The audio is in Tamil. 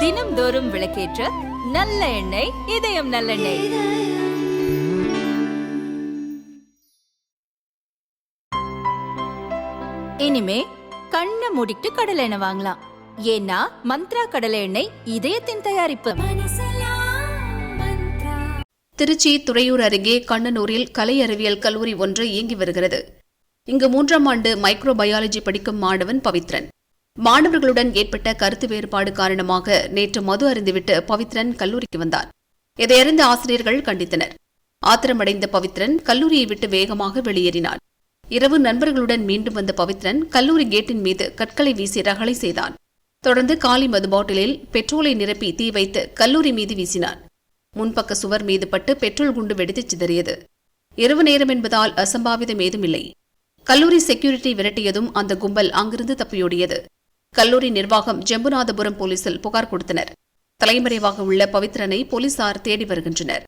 தினம்தோறும் விளக்கேற்ற நல்ல எண்ணெய் இதயம் நல்லெண்ணெய். இனிமே கண்ணை மூடிட்டு கடலை எண்ணெய் வாங்கலாம். ஏன்னா மந்த்ரா கடலை எண்ணெய் இதயத்தின் தயாரிப்பு. திருச்சி துறையூர் அருகே கண்ணனூரில் கலை அறிவியல் கல்லூரி ஒன்று இயங்கி வருகிறது. இங்கு மூன்றாம் ஆண்டு மைக்ரோபயாலஜி படிக்கும் மாணவன் பவித்ரன். மாணவர்களுடன் ஏற்பட்ட கருத்து வேறுபாடு காரணமாக நேற்று மது அருந்துவிட்டு பவித்ரன் கல்லூரிக்கு வந்தார். இதையறிந்த ஆசிரியர்கள் கண்டித்தனர். ஆத்திரமடைந்த பவித்ரன் கல்லூரியை விட்டு வேகமாக வெளியேறினார். இரவு நண்பர்களுடன் மீண்டும் வந்த பவித்ரன் கல்லூரி கேட்டின் மீது கற்களை வீசி ரகளை செய்தான். தொடர்ந்து காலி மது பாட்டிலில் பெட்ரோலை நிரப்பி தீ வைத்து கல்லூரி மீது வீசினார். முன்பக்க சுவர் மீது பட்டு பெட்ரோல் குண்டு வெடித்துச் சிதறியது. இரவு நேரம் என்பதால் அசம்பாவிதம் ஏதும் இல்லை கல்லூரி செக்யூரிட்டி விரட்டியதும் அந்த கும்பல் அங்கிருந்து தப்பியோடியது. கல்லூரி நிர்வாகம் ஜெம்புநாதபுரம் போலீசில் புகார் கொடுத்தனர். தலைமறைவாக உள்ள பவித்ரனை போலீசார் தேடி வருகின்றனர்.